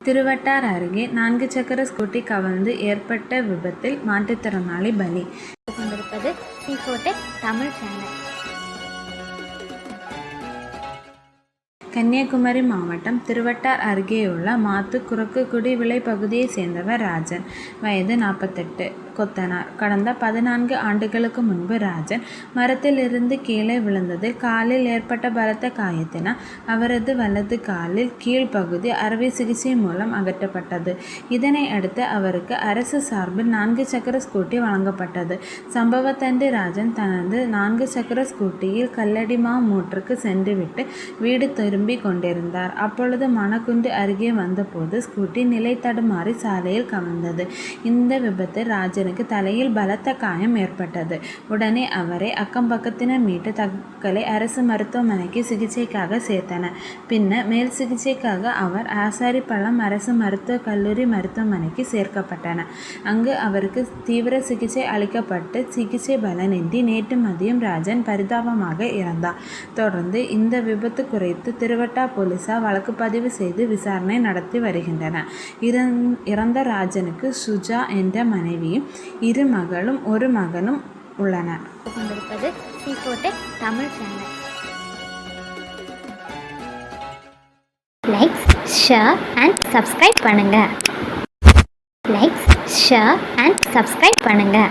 திருவட்டார் அருகே நான்கு சக்கர ஸ்கூட்டி கவிழ்ந்து ஏற்பட்ட விபத்தில் மாற்றுத்திறனாளி பலி. கொண்டிருப்பது சி தமிழ் சேனல். கன்னியாகுமரி மாவட்டம் திருவட்டார் அருகேயுள்ள மாத்து குறுக்குக்குடி விளை பகுதியைச் சேர்ந்தவர் ராஜன். வயது நாற்பத்தெட்டு. கொத்தனார். கடந்த பதினான்கு ஆண்டுகளுக்கு முன்பு ராஜன் மரத்திலிருந்து கீழே விழுந்தது. காலில் ஏற்பட்ட பலத்த காயத்தினால் அவரது வலது காலில் கீழ்ப்பகுதி அறுவை சிகிச்சை மூலம் அகற்றப்பட்டது. இதனை அடுத்து அவருக்கு அரசு சார்பில் நான்கு சக்கர ஸ்கூட்டி வழங்கப்பட்டது. சம்பவத்தன்று ராஜன் தனது நான்கு சக்கர ஸ்கூட்டியில் கல்லடிமா மூற்றுக்கு சென்றுவிட்டு வீடு திரும்பிக் கொண்டிருந்தார் அப்பொழுது மணக்குண்டு அருகே வந்தபோது ஸ்கூட்டி நிலை தடுமாறி சாலையில் கவிழ்ந்தது. இந்த விபத்தில் ராஜனுக்கு தலையில் பலத்த காயம் ஏற்பட்டது. உடனே அவரை அக்கம் பக்கத்தினர் மீட்டு தக்கலை அரசு மருத்துவமனைக்கு சிகிச்சைக்காக சேர்த்தனர். பின்னர் மேல் சிகிச்சைக்காக அவர் ஆசாரிப்பள்ளம் அரசு மருத்துவக் கல்லூரி மருத்துவமனைக்கு சேர்க்கப்பட்டனர். அங்கு அவருக்கு தீவிர சிகிச்சை அளிக்கப்பட்டு சிகிச்சை பலனின்றி நேற்று மதியம் ராஜன் பரிதாபமாக இறந்தார். தொடர்ந்து இந்த விபத்து குறித்து பெருவட்டா போலீசார் வழக்கு பதிவு செய்து விசாரணை நடத்தி வருகின்றனர். இறந்- இறந்த ராஜனுக்கு சுஜா என்ற மனைவியும் இரு மகளும் ஒரு மகனும் உள்ளனர். கொண்டிருப்பது Tamil channel. Likes share and subscribe பண்ணுங்க. லைக்ஸ் ஷேர் அண்ட் சப்ஸ்கிரைப் பண்ணுங்க.